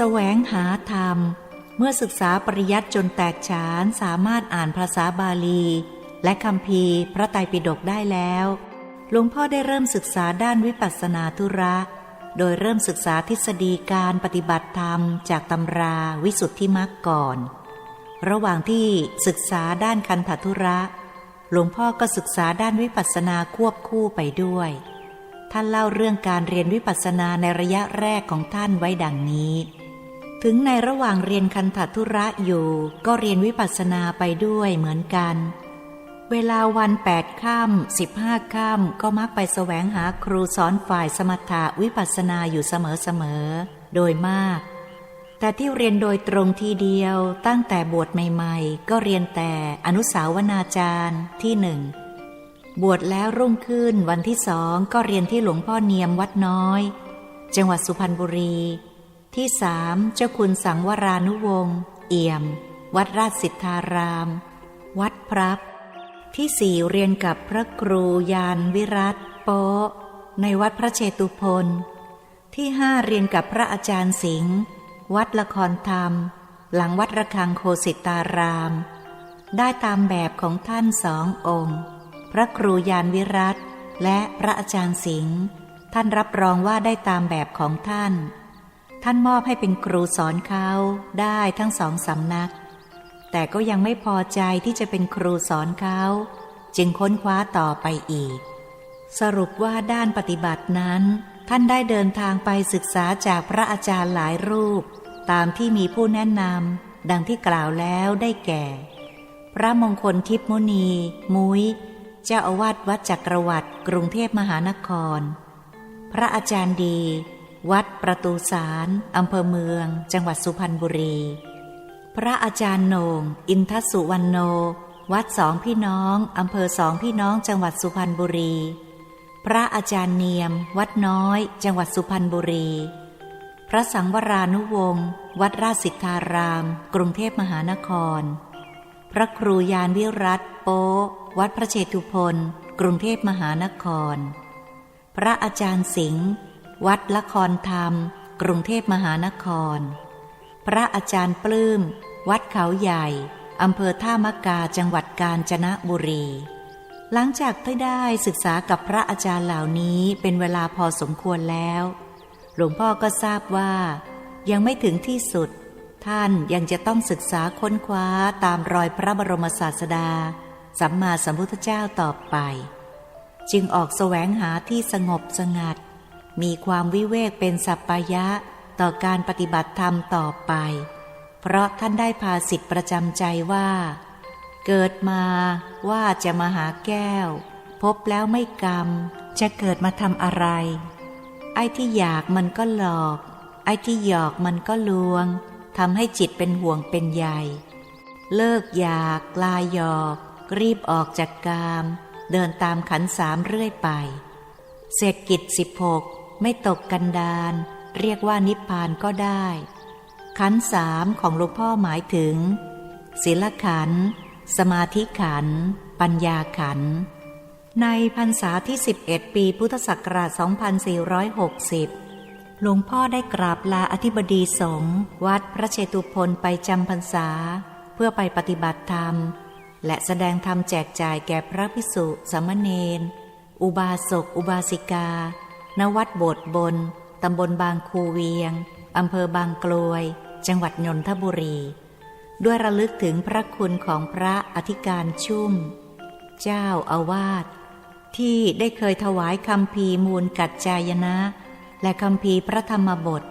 แสวงหาธรรม เมื่อศึกษาปริยัติจนแตกฉานสามารถอ่านภาษาบาลี และคำพีพระไตรปิฎกได้แล้วหลวงพ่อได้เริ่มศึกษาด้านวิปัสสนาธุระ โดยเริ่มศึกษาทฤษฎีการปฏิบัติธรรม จากตำราวิสุทธิมรรคก่อน ระหว่างที่ศึกษาด้านคันธทุระ หลวงพ่อก็ศึกษาด้านวิปัสสนาควบคู่ไปด้วย ท่านเล่าเรื่องการเรียนวิปัสสนาในระยะแรกของท่านไว้ดังนี้ ถึงในระหว่างเรียนคันธทุระอยู่ ก็เรียนวิปัสสนาไปด้วยเหมือนกัน เวลาวันแปดค่ำสิบห้าค่ำก็มักไปแสวงหาครูสอนฝ่ายสมถะวิปัสสนาอยู่เสมอๆ โดยมาก แต่ที่เรียนโดยตรงทีเดียวตั้งแต่บวชใหม่ๆ ก็เรียนแต่อนุสาวนาจารย์ที่หนึ่ง บวชแล้วรุ่งขึ้นวันที่สองก็เรียนที่หลวงพ่อเนียมวัดน้อย จังหวัดสุพรรณบุรี ที่สามเจ้าคุณสังวรานุวงศ์เอี่ยม วัดราชสิทธาราม วัดพรับ ที่สี่เรียนกับพระครูยานวิรัตโปในวัดพระเชตุพนที่ห้าเรียนกับพระอาจารย์สิงห์วัดละครธรรม หลังวัดระฆังโคสิตาราม ได้ตามแบบของท่านสององค์ พระครูยานวิรัตและพระอาจารย์สิงห์ท่านรับรองว่าได้ตามแบบของท่าน ท่านมอบให้เป็นครูสอนเขาได้ทั้งสองสำนัก แต่ก็ยังไม่พอใจที่จะเป็นครูสอนเขาจึงค้นคว้าต่อไปอีก สรุปว่าด้านปฏิบัตินั้น ท่านได้เดินทางไปศึกษาจากพระอาจารย์หลายรูป ตามที่มีผู้แนะนำดังที่กล่าวแล้วได้แก่ พระมงคลทิพมุนี มุ้ย เจ้าอาวาสวัดจักรวรรดิกรุงเทพมหานคร พระอาจารย์ดี วัดประตูสารอำเภอเมือง จังหวัดสุพรรณบุรี พระอาจารย์โหนงอินทสุวรรณโน วัดสองพี่น้องอำเภอสองพี่น้องจังหวัดสุพรรณบุรี พระอาจารย์เนียม วัดน้อย จังหวัดสุพรรณบุรี พระสังวรานุวงศ์วัดราชสิทธาราม กรุงเทพมหานคร พระครูยานวิรัตโป วัดพระเชตุพนกรุงเทพมหานคร พระอาจารย์สิงห์ วัดละครธรรม กรุงเทพมหานคร พระอาจารย์ปลื้ม วัดเขาใหญ่ อำเภอท่ามะกาจังหวัดกาญจนบุรี หลังจากที่ได้ศึกษากับพระอาจารย์เหล่านี้เป็นเวลาพอสมควรแล้ว หลวงพ่อก็ทราบว่า ยังไม่ถึงที่สุด ท่านยังจะต้องศึกษาค้นคว้าตามรอยพระบรมศาสดา สัมมาสัมพุทธเจ้าต่อไป จึงออกแสวงหาที่สงบสงัด มีความวิเวกเป็นสัปปายะต่อการปฏิบัติธรรมต่อไป เพราะท่านได้พาสิทธิประจำใจว่า เกิดมาว่าจะมาหาแก้ว พบแล้วไม่กรรม จะเกิดมาทำอะไร ไอ้ที่อยากมันก็หลอก ไอ้ที่หยอกมันก็ลวงทำให้จิตเป็นห่วงเป็นใยเลิกอยากลายหยอก รีบออกจากกาม เดินตามขันสามเรื่อยไป เศรษฐกิจสิบหก ไม่ตกกันดาน เรียกว่านิพพานก็ได้ ขันสามของหลวงพ่อหมายถึง ศีลขัน สมาธิขัน ปัญญาขัน ในพรรษาที่ 11 ปีพุทธศักราช 2460 หลวงพ่อได้กราบลาอธิบดีสงฆ์วัดพระเชตุพนไปจำพรรษา เพื่อไปปฏิบัติธรรม และแสดงธรรมแจกจ่ายแก่พระภิกษุสามเณรอุบาสก อุบาสิกา ณวัดโบสถ์บน ตำบลบางคูเวียง อำเภอบางกลวย จังหวัดนนทบุรี ด้วยระลึกถึงพระคุณของพระอธิการชุ่ม เจ้าอาวาสที่ได้เคยถวายคำพีมูลกัจจายนะ และคำพีพระธรรมบท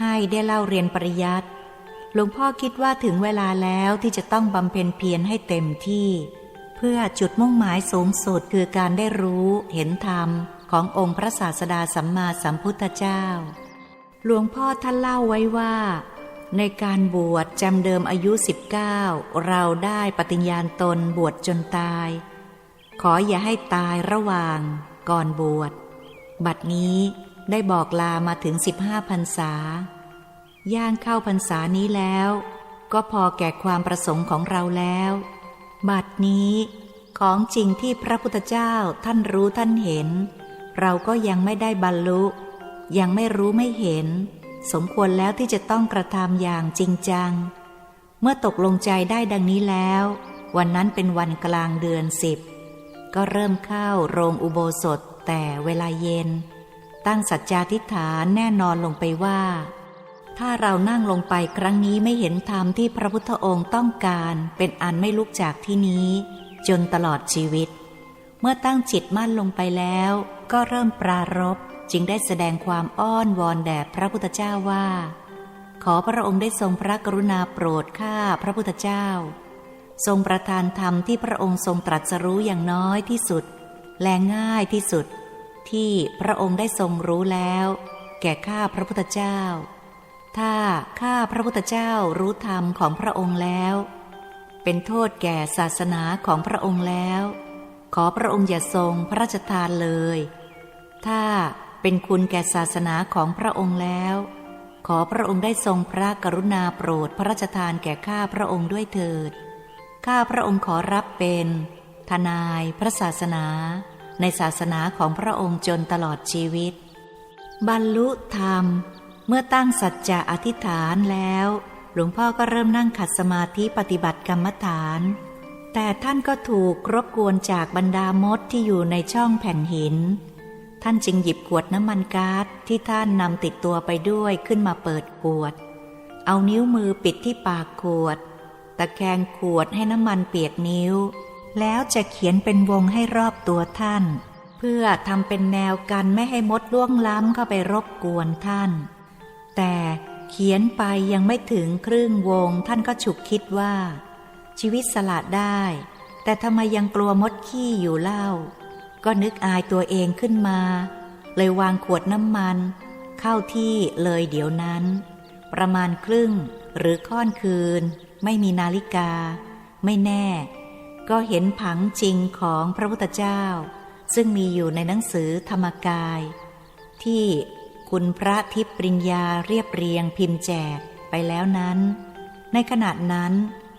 ให้ได้เล่าเรียนปริยัติหลวงพ่อคิดว่าถึงเวลาแล้วที่จะต้องบำเพ็ญเพียรให้เต็มที่ เพื่อจุดมุ่งหมายสูงสุดคือการได้รู้เห็นธรรมขององค์พระศาสดาสัมมาสัมพุทธเจ้า หลวงพ่อท่านเล่าไว้ว่า ในการบวชจำเดิมอายุ 19 เราได้ปฏิญญาณตนบวชจนตาย ขออย่าให้ตายระหว่างก่อนบวช บัดนี้ได้บอกลามาถึง 15พรรษา ย่างเข้าพรรษานี้แล้ว ก็พอแก่ความประสงค์ของเราแล้ว บัดนี้ของจริงที่พระพุทธเจ้าท่านรู้ท่านเห็น เราก็ยังไม่ได้บรรลุ ยังไม่รู้ไม่เห็น สมควรแล้วที่จะต้องกระทำอย่างจริงจัง เมื่อตกลงใจได้ดังนี้แล้ว วันนั้นเป็นวันกลางเดือนสิบก็เริ่มเข้าโรงอุโบสถแต่เวลาเย็น ตั้งสัจจาธิฐานแน่นอนลงไปว่า ถ้าเรานั่งลงไปครั้งนี้ไม่เห็นธรรมที่พระพุทธองค์ต้องการเป็นอันไม่ลุกจากที่นี้ จนตลอดชีวิต เมื่อตั้งจิตมั่นลงไปแล้ว ก็เริ่มปรารบจึงได้แสดงความอ้อนวอนแด่พระพุทธเจ้าว่า ขอพระองค์ได้ทรงพระกรุณาโปรดข้าพระพุทธเจ้า ทรงประทานธรรมที่พระองค์ทรงตรัสรู้อย่างน้อยที่สุด และง่ายที่สุด ที่พระองค์ได้ทรงรู้แล้ว แก่ข้าพระพุทธเจ้า ถ้าข้าพระพุทธเจ้ารู้ธรรมของพระองค์แล้ว เป็นโทษแก่ศาสนาของพระองค์แล้ว ขอพระองค์อย่าทรงพระราชทานเลย ถ้าเป็นคุณแก่ศาสนาของพระองค์แล้ว ขอพระองค์ได้ทรงพระกรุณาโปรดพระราชทานแก่ข้าพระองค์ด้วยเถิด ข้าพระองค์ขอรับเป็น ทนายพระศาสนา ในศาสนาของพระองค์จนตลอดชีวิต บรรลุธรรม เมื่อตั้งสัจจะอธิษฐานแล้ว หลวงพ่อก็เริ่มนั่งขัดสมาธิปฏิบัติกรรมฐาน แต่ท่านก็ถูกรบกวนจากบรรดามดที่อยู่ในช่องแผ่นหิน ท่านจึงหยิบขวดน้ำมันก๊าซที่ท่านนำติดตัวไปด้วยขึ้นมาเปิดขวด เอานิ้วมือปิดที่ปากขวด ตะแคงขวดให้น้ำมันเปียกนิ้ว แล้วจะเขียนเป็นวงให้รอบตัวท่าน เพื่อทำเป็นแนวกันไม่ให้มดล่วงล้ำเข้าไปรบกวนท่าน แต่เขียนไปยังไม่ถึงครึ่งวงท่านก็ฉุกคิดว่า ชีวิตสละได้ แต่ทำไมยังกลัวมดขี้อยู่เล่า ก็นึกอายตัวเองขึ้นมา เลยวางขวดน้ำมัน เข้าที่เลยเดี๋ยวนั้น ประมาณครึ่งหรือค่อนคืน ไม่มีนาฬิกา ไม่แน่ ก็เห็นผังจริงของพระพุทธเจ้า ซึ่งมีอยู่ในหนังสือธรรมกาย ที่ คุณพระทิพย์ปริญญาเรียบเรียงพิมพ์แจกไปแล้วนั้น ในขณะนั้น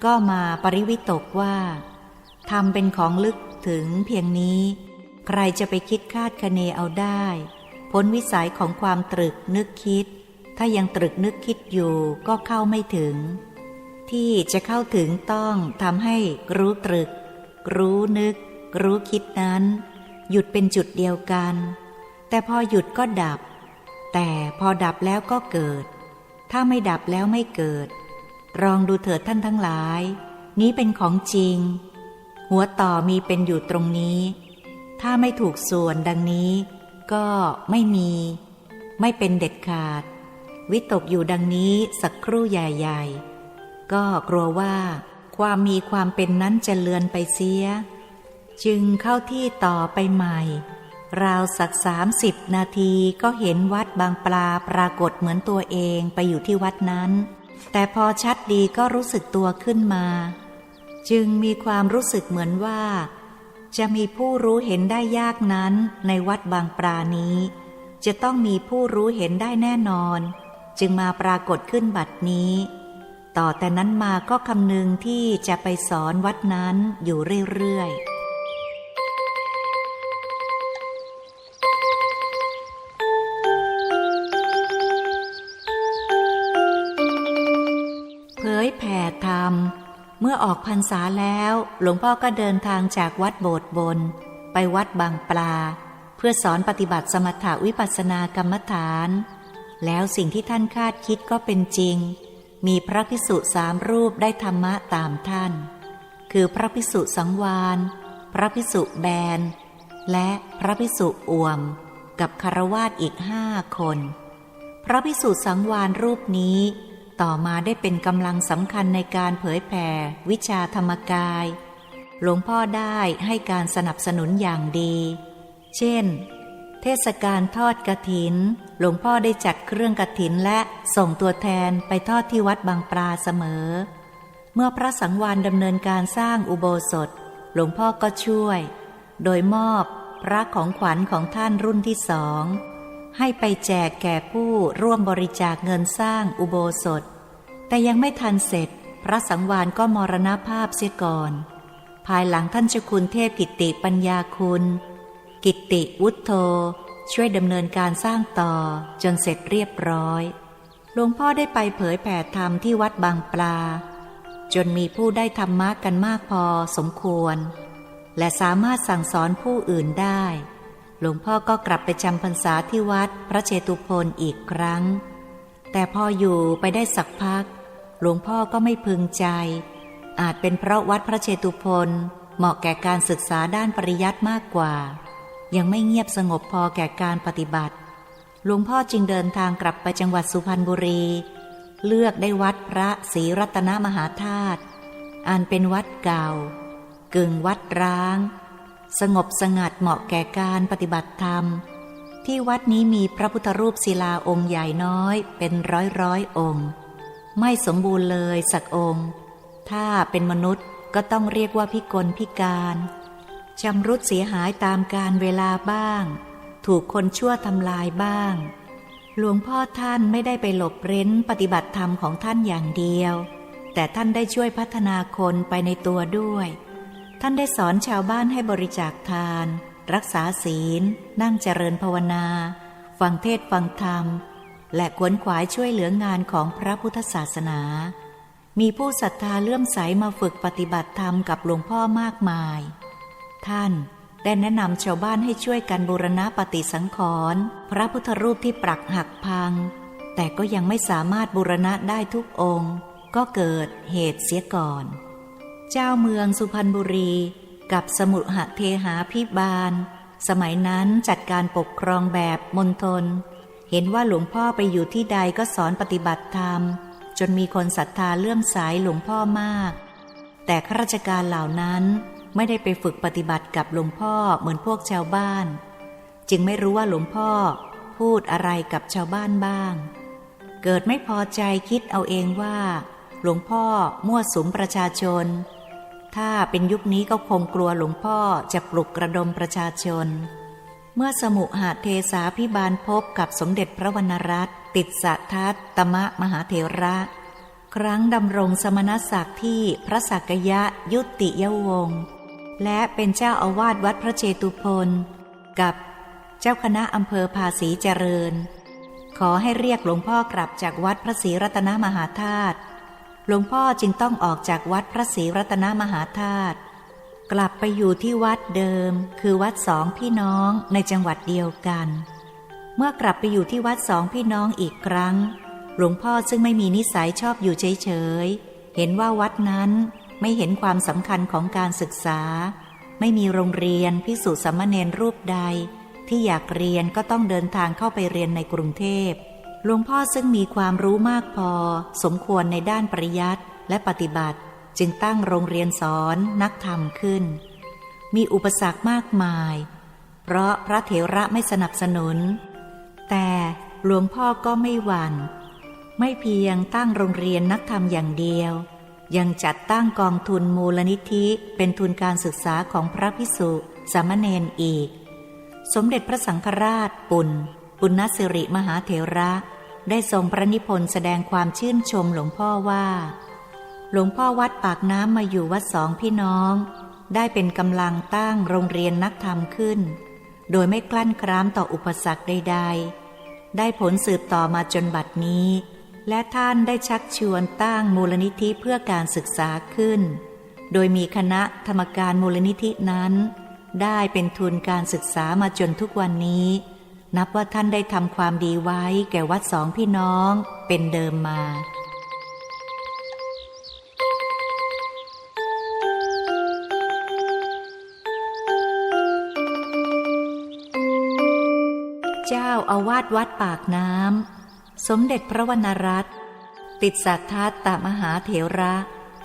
ก็มาปริวิตกว่าทำเป็นของลึกถึงเพียงนี้ ใครจะไปคิดคาดคะเนเอาได้ พ้นวิสัยของความตรึกนึกคิด ถ้ายังตรึกนึกคิดอยู่ก็เข้าไม่ถึง ที่จะเข้าถึงต้องทำให้รู้ตรึก รู้นึก รู้คิดนั้น หยุดเป็นจุดเดียวกัน แต่พอหยุดก็ดับ แต่พอดับแล้วก็เกิด ถ้าไม่ดับแล้วไม่เกิด ลองดูเถิดท่านทั้งหลาย นี้เป็นของจริง หัวต่อมีเป็นอยู่ตรงนี้ ถ้าไม่ถูกส่วนดังนี้ ก็ไม่มี ไม่เป็นเด็ดขาด วิตกอยู่ดังนี้สักครู่ใหญ่ๆ ก็กลัวว่า ความมีความเป็นนั้นจะเลือนไปเสีย จึงเข้าที่ต่อไปใหม่ ราวสักสามสิบนาทีก็เห็นวัดบางปลาปรากฏเหมือนตัวเองไปอยู่ที่วัดนั้น แต่พอชัดดีก็รู้สึกตัวขึ้นมา จึงมีความรู้สึกเหมือนว่า จะมีผู้รู้เห็นได้ยากนั้นในวัดบางปลานี้ จะต้องมีผู้รู้เห็นได้แน่นอน จึงมาปรากฏขึ้นบัดนี้ ต่อแต่นั้นมาก็คำนึงที่จะไปสอนวัดนั้นอยู่เรื่อยๆ อออกพรรษาแล้ว หลวงพ่อก็เดินทางจากวัดโบสถ์บน ไปวัดบางปลา เพื่อสอนปฏิบัติสมถาวิปัสสนากรรมฐาน แล้วสิ่งที่ท่านคาดคิดก็เป็นจริง มีพระพิสุสามรูปได้ธรรมะตามท่าน คือพระพิสุสังวานพระพิสุแบน และพระพิสุอ่วม กับคารวาสอีกห้าคน พระพิสุสังวานรูปนี้ ต่อมาได้เป็นกำลังสำคัญในการเผยแผ่วิชาธรรมกาย หลวงพ่อได้ให้การสนับสนุนอย่างดี เช่น เทศกาลทอดกระถิน หลวงพ่อได้จัดเครื่องกระถินและส่งตัวแทนไปทอดที่วัดบางปลาเสมอ เมื่อพระสังวานดำเนินการสร้างอุโบสถ หลวงพ่อก็ช่วย โดยมอบพระของขวัญของท่านรุ่นที่สอง ให้ไปแจกแก่ผู้ร่วมบริจาคเงินสร้างอุโบสถ แต่ยังไม่ทันเสร็จ พระสังวานก็มรณภาพเสียก่อน ภายหลังท่านเจ้าคุณเทพกิติปัญญาคุณ กิติวุฒโธ ช่วยดำเนินการสร้างต่อจนเสร็จเรียบร้อย หลวงพ่อได้ไปเผยแผ่ธรรมที่วัดบางปลา จนมีผู้ได้ธรรมะกันมากพอสมควร และสามารถสั่งสอนผู้อื่นได้ หลวงพ่อก็กลับไปจำพรรษาที่วัดพระเชตุพนอีกครั้ง แต่พออยู่ไปได้สักพัก หลวงพ่อก็ไม่พึงใจ อาจเป็นเพราะวัดพระเชตุพนเหมาะแก่การศึกษาด้านปริยัติมากกว่า ยังไม่เงียบสงบพอแก่การปฏิบัติ หลวงพ่อจึงเดินทางกลับไปจังหวัดสุพรรณบุรี เลือกได้วัดพระศรีรัตนมหาธาตุอันเป็นวัดเก่า กึ่งวัดร้าง สงบสงัดเหมาะแก่การปฏิบัติธรรม ที่วัดนี้มีพระพุทธรูปศิลาองค์ใหญ่น้อยเป็นร้อยร้อยองค์ ไม่สมบูรณ์เลยสักองค์ ถ้าเป็นมนุษย์ก็ต้องเรียกว่าพิกลพิการชำรุดเสียหายตามการเวลาบ้าง ถูกคนชั่วทำลายบ้าง หลวงพ่อท่านไม่ได้ไปหลบเร้นปฏิบัติธรรมของท่านอย่างเดียว แต่ท่านได้ช่วยพัฒนาคนไปในตัวด้วย ท่านได้สอนชาวบ้านให้บริจาคทาน รักษาศีล นั่งเจริญภาวนา ฟังเทศฟังธรรม และขวนขวายช่วยเหลืองานของพระพุทธศาสนา มีผู้ศรัทธาเลื่อมใสมาฝึกปฏิบัติธรรมกับหลวงพ่อมากมาย ท่านได้แนะนำชาวบ้านให้ช่วยกันบูรณะปฏิสังขรณ์พระพุทธรูปที่ปรักหักพัง แต่ก็ยังไม่สามารถบูรณะได้ทุกองค์ ก็เกิดเหตุเสียก่อน เจ้าเมืองสุพรรณบุรีกับสมุหเทหาพิบาล สมัยนั้นจัดการปกครองแบบมณฑลเห็นว่าหลวงพ่อไปอยู่ที่ใดก็สอนปฏิบัติธรรม จนมีคนศรัทธาเลื่อมใสหลวงพ่อมาก แต่ข้าราชการเหล่านั้นไม่ได้ไปฝึกปฏิบัติกับหลวงพ่อเหมือนพวกชาวบ้าน จึงไม่รู้ว่าหลวงพ่อพูดอะไรกับชาวบ้านบ้าง เกิดไม่พอใจคิดเอาเองว่า หลวงพ่อมั่วสุมประชาชน ถ้าเป็นยุคนี้ก็คงกลัวหลวงพ่อจะปลุกกระดมประชาชน เมื่อสมุหาเทสาพิบาลพบกับสมเด็จพระวรรณรัตน์ติดสะทัตตมะมหาเถระ ครั้งดำรงสมณศักดิ์ที่พระสักยะยุติยวงศ์และเป็นเจ้าอาวาสวัดพระเจตุพนกับเจ้าคณะอำเภอภาษีเจริญ ขอให้เรียกหลวงพ่อกลับจากวัดพระศรีรัตนมหาธาตุ หลวงพ่อจึงต้องออกจากวัดพระศรีรัตนมหาธาตุกลับไปอยู่ที่วัดเดิม คือวัดสองพี่น้องในจังหวัดเดียวกัน เมื่อกลับไปอยู่ที่วัดสองพี่น้องอีกครั้ง หลวงพ่อซึ่งไม่มีนิสัยชอบอยู่เฉยๆเห็นว่าวัดนั้นไม่เห็นความสำคัญของการศึกษา ไม่มีโรงเรียนพิสุสัมมเนรรูปใด ที่อยากเรียนก็ต้องเดินทางเข้าไปเรียนในกรุงเทพ หลวงพ่อซึ่งมีความรู้มากพอ สมควรในด้านปริยัติและปฏิบัติ จึงตั้งโรงเรียนสอนนักธรรมขึ้น มีอุปสรรคมากมาย เพราะพระเถระไม่สนับสนุน แต่หลวงพ่อก็ไม่หวัน่น ไม่เพียงตั้งโรงเรียนนักธรรมอย่างเดียว ยังจัดตั้งกองทุนมูลนิธิเป็นทุนการศึกษาของพระพิสุสามเณรอีก สมเด็จพระสังฆราชปุณ ปุณณสิริมหาเถระ ได้ทรงพระนิพนธ์แสดงความชื่นชมหลวงพ่อว่า หลวงพ่อวัดปากน้ำมาอยู่วัดสองพี่น้อง ได้เป็นกำลังตั้งโรงเรียนนักธรรมขึ้น โดยไม่กลั้นครามต่ออุปสรรคใด ๆ ได้ผลสืบต่อมาจนบัดนี้ และท่านได้ชักชวนตั้งมูลนิธิเพื่อการศึกษาขึ้น โดยมีคณะธรรมการมูลนิธินั้น ได้เป็นทุนการศึกษามาจนทุกวันนี้ นับว่าท่านได้ทำความดีไว้แก่วัดสองพี่น้องเป็นเดิมมา เจ้าอาวาสวัดปากน้ำ สมเด็จพระวรรณรัตน์ติดสัทธาตมหาเถระ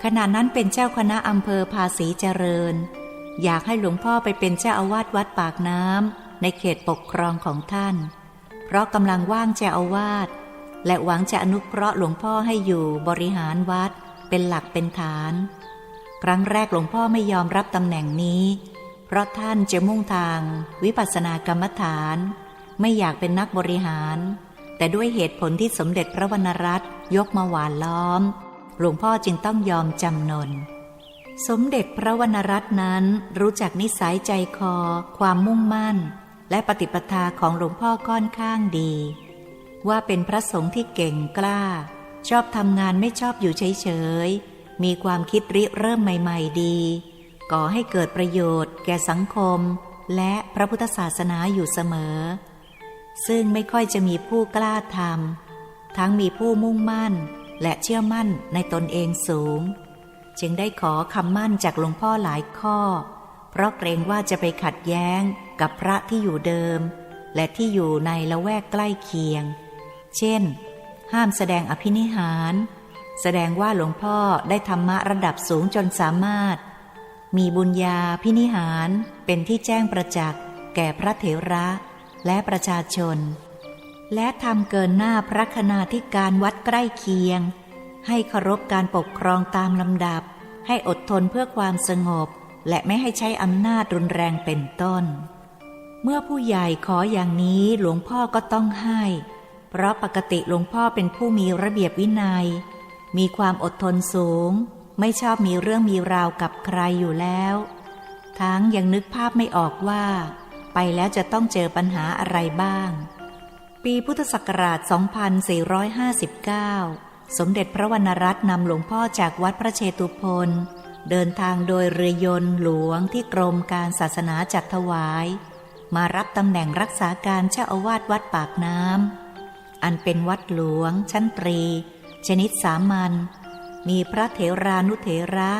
ขณะนั้นเป็นเจ้าคณะอำเภอภาษีเจริญ อยากให้หลวงพ่อไปเป็นเจ้าอาวาสวัดปากน้ำ ในเขตปกครองของท่าน เพราะกำลังว่างเจ้าอาวาสและหวังจะอนุเคราะห์หลวงพ่อให้อยู่บริหารวัดเป็นหลักเป็นฐาน ครั้งแรกหลวงพ่อไม่ยอมรับตำแหน่งนี้ เพราะท่านจะมุ่งทาง วิปัสสนากรรมฐาน ไม่อยากเป็นนักบริหาร แต่ด้วยเหตุผลที่สมเด็จพระวรรณรัตน์ยกมาหวานล้อม หลวงพ่อจึงต้องยอมจำนน สมเด็จพระวรรณรัตน์นั้นรู้จักนิสัยใจคอ ความมุ่งมั่น และปฏิปทาของหลวงพ่อค่อนข้างดี ว่าเป็นพระสงฆ์ที่เก่งกล้า ชอบทำงานไม่ชอบอยู่เฉยๆ มีความคิดริเริ่มใหม่ ๆ ดี ก่อให้เกิดประโยชน์ แก่สังคม และพระพุทธศาสนาอยู่เสมอ ซึ่งไม่ค่อยจะมีผู้กล้าทำทั้งมีผู้มุ่งมั่น และเชื่อมั่นในตนเองสูง จึงได้ขอคำมั่นจากหลวงพ่อหลายข้อ เพราะเกรงว่าจะไปขัดแย้ง กับพระที่อยู่เดิม และที่อยู่ในละแวกใกล้เคียง เช่น ห้ามแสดงอภินิหาร แสดงว่าหลวงพ่อได้ธรรมะระดับสูงจนสามารถ มีบุญญาพินิหารเป็นที่แจ้งประจักษ์แก่พระเถระและประชาชน และทำเกินหน้าพระคณาธิการวัดใกล้เคียง ให้เคารพการปกครองตามลำดับ ให้อดทนเพื่อความสงบและไม่ให้ใช้อำนาจรุนแรงเป็นต้น เมื่อผู้ใหญ่ขออย่างนี้หลวงพ่อก็ต้องให้ เพราะปกติหลวงพ่อเป็นผู้มีระเบียบวินัย มีความอดทนสูง ไม่ชอบมีเรื่องมีราวกับใครอยู่แล้ว ทั้งยังนึกภาพไม่ออกว่า ไปแล้วจะต้องเจอปัญหาอะไรบ้าง ปีพุทธศักราช 2459 สมเด็จพระวรรณรัตน์นำหลวงพ่อจากวัดพระเชตุพนเดินทางโดยเรือยนต์หลวงที่กรมการศาสนาจัดถวาย มารับตำแหน่งรักษาการเจ้าอาวาสวัดปากน้ำ อันเป็นวัดหลวง ชั้นตรี ชนิดสามัญ มีพระเถรานุเถระ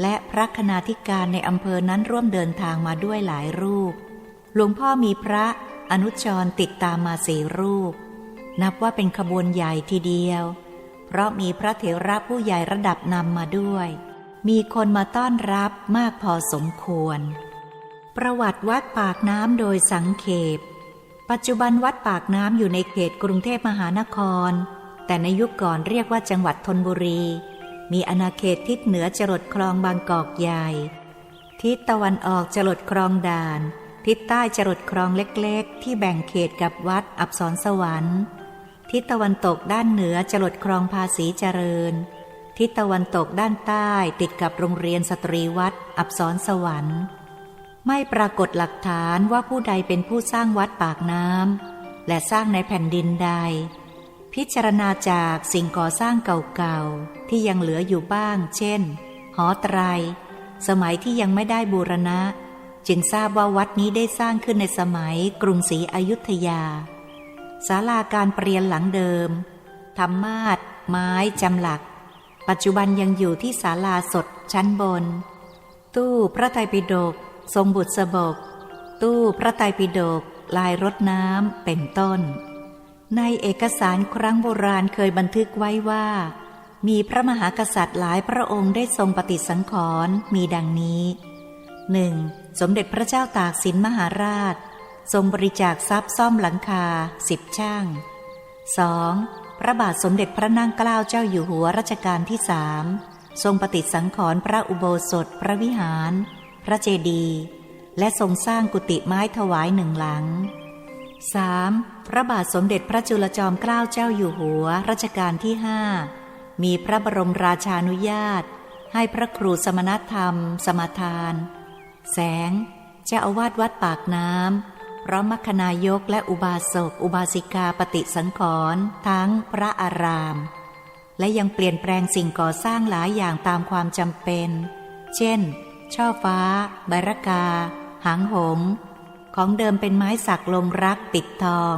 และพระคณาธิการในอำเภอนั้นร่วมเดินทางมาด้วยหลายรูป หลวงพ่อมีพระอนุชรติดตามมาสี่รูป นับว่าเป็นขบวนใหญ่ทีเดียว เพราะมีพระเถระผู้ใหญ่ระดับนำมาด้วย มีคนมาต้อนรับมากพอสมควร ประวัติวัดปากน้ำโดยสังเขป ปัจจุบันวัดปากน้ำอยู่ในเขตกรุงเทพมหานคร แต่ในยุคก่อนเรียกว่าจังหวัดธนบุรี มีอาณาเขตทิศเหนือจรดคลองบางกอกใหญ่ ทิศตะวันออกจรดคลองด่าน ทิศใต้จรดคลองเล็กๆ ที่แบ่งเขตกับวัดอับสรสวรรค์ ทิศตะวันตกด้านเหนือจรดคลองภาษีเจริญ ทิศตะวันตกด้านใต้ติดกับโรงเรียนสตรีวัดอับสรสวรรค์ ไม่ปรากฏหลักฐานว่าผู้ใดเป็นผู้สร้างวัดปากน้ำและสร้างในแผ่นดินใด พิจารณาจากสิ่งก่อสร้างเก่าๆ ที่ยังเหลืออยู่บ้าง เช่น หอไตร สมัยที่ยังไม่ได้บูรณะ จึงทราบว่าวัดนี้ได้สร้างขึ้นในสมัยกรุงศรีอยุธยาศาลาการเปลี่ยนหลังเดิมธรรมาศไม้จำหลัก ปัจจุบันยังอยู่ที่ศาลาสดชั้นบน ตู้พระไตรปิฎก ทรงบุตรสบก ตู้พระไตรปิฎกลายรถน้ำเป็นต้น ในเอกสารครั้งโบราณเคยบันทึกไว้ว่า มีพระมหากษัตริย์หลายพระองค์ได้ทรงปฏิสังขรณ์มีดังนี้หนึ่งสมเด็จพระเจ้าตากสินมหาราช ทรงบริจาคทรัพย์ซ่อมหลังคาสิบช่าง 2. พระบาทสมเด็จพระนั่งเกล้าเจ้าอยู่หัวรัชกาลที่สามทรงปฏิสังขรณ์พระอุโบสถพระวิหาร พระเจดีย์และทรงสร้างกุฏิไม้ถวายหนึ่งหลัง 3. พระบาทสมเด็จพระจุลจอมเกล้าเจ้าอยู่หัวรัชกาลที่ห้ามีพระบรมราชานุญาต ให้พระครูสมณธรรม สมทาน แสงเจ้าอาวาสวัดปากน้ำพร้อมมัคคณายกและอุบาสก อุบาสิกาปฏิสังขรณ์ทั้งพระอาราม และยังเปลี่ยนแปลงสิ่งก่อสร้างหลายอย่างตามความจำเป็น เช่น ช่อฟ้าใบรกา หางหง ของเดิมเป็นไม้สักลงรักปิดทอง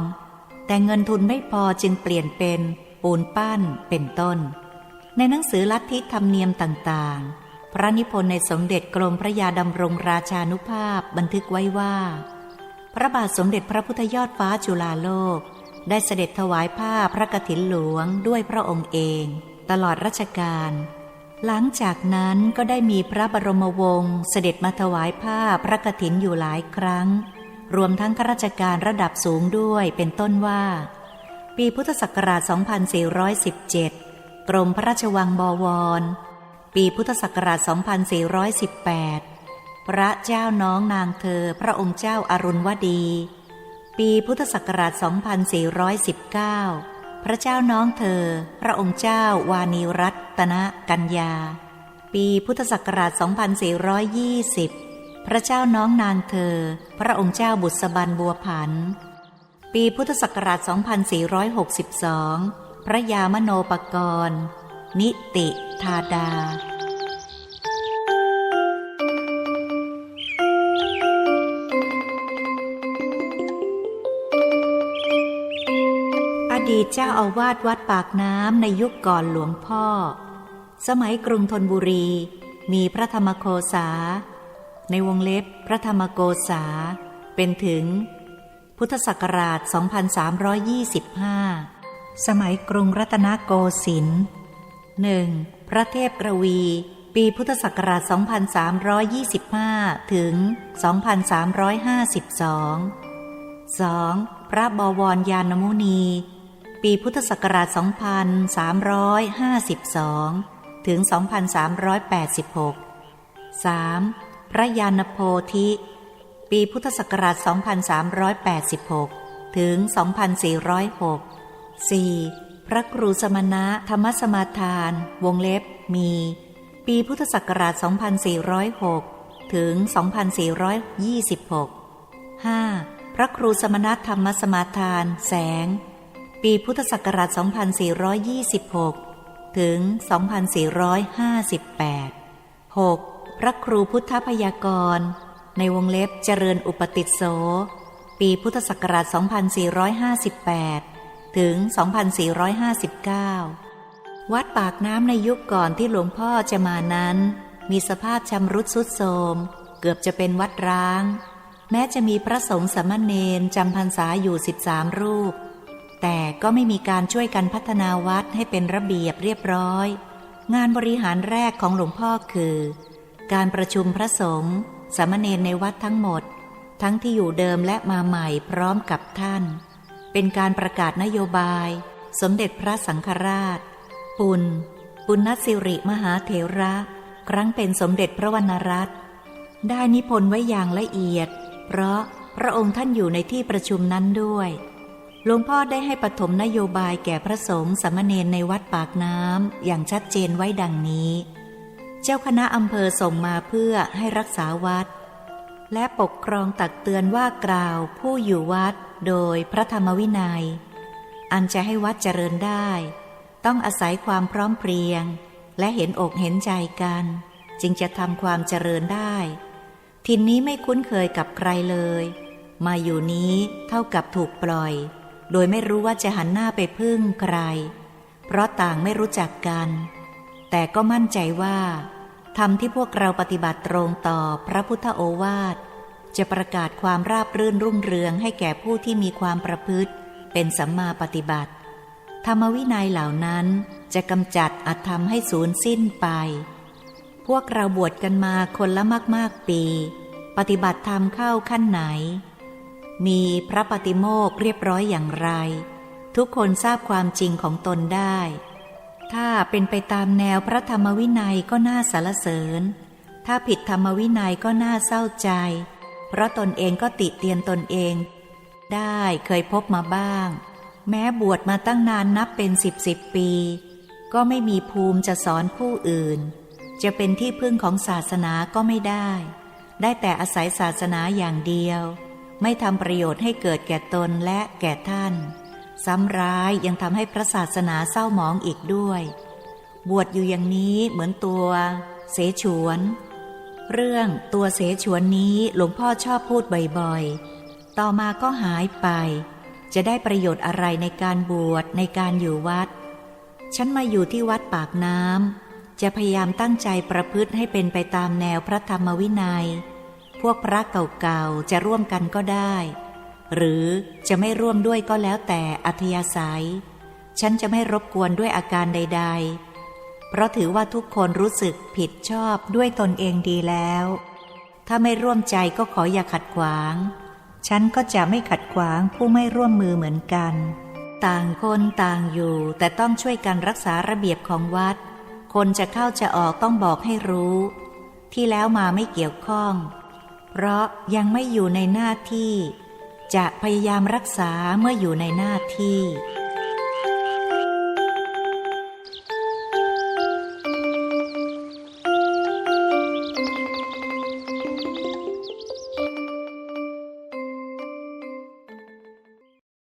แต่เงินทุนไม่พอจึงเปลี่ยนเป็นปูนปั้นเป็นต้น ในหนังสือลัทธิธรรมเนียมต่างๆ พระนิพนธ์ในสมเด็จกรมพระยาดำรงราชานุภาพบันทึกไว้ว่า พระบาทสมเด็จพระพุทธยอดฟ้าจุฬาโลก ได้เสด็จถวายผ้าพระกฐินหลวงด้วยพระองค์เอง ตลอดรัชกาล หลังจากนั้นก็ได้มีพระบรมวงศ์เสด็จมาถวายผ้าพระกฐินอยู่หลายครั้ง รวมทั้งข้าราชการระดับสูงด้วยเป็นต้นว่า ปีพุทธศักราช 2417 กรมพระราชวังบวร ปีพุทธศักราช 2418 พระเจ้าน้องนางเธอพระองค์เจ้าอารุณวดี ปีพุทธศักราช 2419 พระเจ้าน้องเธอ พระองค์เจ้าวานีรัตนกัญญา ปีพุทธศักราช 2420 พระเจ้าน้องนางเธอ พระองค์เจ้าบุษบันบัวผันปปีพุทธศักราช 2462 พระยามโนปกรณ์ นิติธาดา ดีตเจ้าอาวาสวัดปากน้ำในยุคก่อนหลวงพ่อ สมัยกรุงธนบุรี มีพระธรรมโคสา ในวงเล็บพระธรรมโกษา เป็นถึง พุทธศักราช 2325 สมัยกรุงรัตนโกสินทร์หนึ่งพระเทพกระวี ปีพุทธศักราช 2325 ถึง 2352 2. พระบวรยานมุนี ปีพุทธศักราช 2352 ถึง 2386 3. พระยานโพธิ ปีพุทธศักราช 2386 ถึง 2406 4. พระครูสมณะธรรมสมาทาน วงเล็บมี ปีพุทธศักราช 2406 ถึง 2426 5. พระครูสมณะธรรมสมาทาน แสง ปีพุทธศักราช 2426 ถึง 2458 6. พระครูพุทธพยากร ในวงเล็บเจริญอุปติสโส ปีพุทธศักราช 2458 ถึง 2459 วัดปากน้ำในยุคก่อนที่หลวงพ่อจะมานั้น มีสภาพชำรุดสุดโทรม เกือบจะเป็นวัดร้าง แม้จะมีพระสงฆ์สามเณรจำพรรษาอยู่ 13 รูป แต่ก็ไม่มีการช่วยกันพัฒนาวัดให้เป็นระเบียบเรียบร้อย งานบริหารแรกของหลวงพ่อคือ การประชุมพระสงฆ์สามเณรในวัดทั้งหมด ทั้งที่อยู่เดิมและมาใหม่พร้อมกับท่าน เป็นการประกาศนโยบาย สมเด็จพระสังฆราช ปุณปุณณสิริมหาเถระ ครั้งเป็นสมเด็จพระวรรณรัตน์ได้นิพนธ์ไว้อย่างละเอียด เพราะพระองค์ท่านอยู่ในที่ประชุมนั้นด้วย หลวงพ่อได้ให้ปฐมนโยบายแก่พระสงฆ์สามเณรในวัดปากน้ำอย่างชัดเจนไว้ดังนี้ เจ้าคณะอำเภอส่งมาเพื่อให้รักษาวัด และปกครองตักเตือนว่ากล่าวผู้อยู่วัดโดยพระธรรมวินัย อันจะให้วัดเจริญได้ ต้องอาศัยความพร้อมเพรียง และเห็นอกเห็นใจกัน จึงจะทำความเจริญได้ทินนี้ไม่คุ้นเคยกับใครเลย มาอยู่นี้เท่ากับถูกปล่อย โดยไม่รู้ว่าจะหันหน้าไปพึ่งใคร เพราะต่างไม่รู้จักกัน แต่ก็มั่นใจว่าธรรมที่พวกเราปฏิบัติตรงต่อพระพุทธโอวาท จะประกาศความราบรื่นรุ่งเรืองให้แก่ผู้ที่มีความประพฤติ เป็นสัมมาปฏิบัติ ธรรมวินัยเหล่านั้นจะกำจัดอธรรมให้สูญสิ้นไป พวกเราบวชกันมาคนละมาก ๆ ปี ปฏิบัติธรรมเข้าขั้นไหน มีพระปฏิโมกเรียบร้อยอย่างไร ทุกคนทราบความจริงของตนได้ ถ้าเป็นไปตามแนวพระธรรมวินัยก็น่าสรรเสริญ ถ้าผิดธรรมวินัยก็น่าเศร้าใจ เพราะตนเองก็ติเตียนตนเอง ได้เคยพบมาบ้าง แม้บวชมาตั้งนานนับเป็นสิบสิบปี ก็ไม่มีภูมิจะสอนผู้อื่น จะเป็นที่พึ่งของศาสนาก็ไม่ได้ ได้แต่อาศัยศาสนาอย่างเดียว ไม่ทำประโยชน์ให้เกิดแก่ตนและแก่ท่าน ซ้ำร้ายยังทำให้พระศาสนาเศร้าหมองอีกด้วย บวชอยู่อย่างนี้เหมือนตัว เสฉวน เรื่องตัวเสฉวนนี้หลวงพ่อชอบพูดบ่อยๆ ต่อมาก็หายไป จะได้ประโยชน์อะไรในการบวชในการอยู่วัด ฉันมาอยู่ที่วัดปากน้ำจะพยายามตั้งใจประพฤติให้เป็นไปตามแนวพระธรรมวินัย พวกพระเก่าๆจะร่วมกันก็ได้ หรือจะไม่ร่วมด้วยก็แล้วแต่อัธยาศัย ฉันจะไม่รบกวนด้วยอาการใด ๆ เพราะถือว่าทุกคนรู้สึกผิดชอบด้วยตนเองดีแล้ว ถ้าไม่ร่วมใจก็ขออย่าขัดขวาง ฉันก็จะไม่ขัดขวางผู้ไม่ร่วมมือเหมือนกัน ต่างคนต่างอยู่แต่ต้องช่วยกันรักษาระเบียบของวัด คนจะเข้าจะออกต้องบอกให้รู้ ที่แล้วมาไม่เกี่ยวข้อง เพราะยังไม่อยู่ในหน้าที่ จะพยายามรักษาเมื่ออยู่ในหน้าที่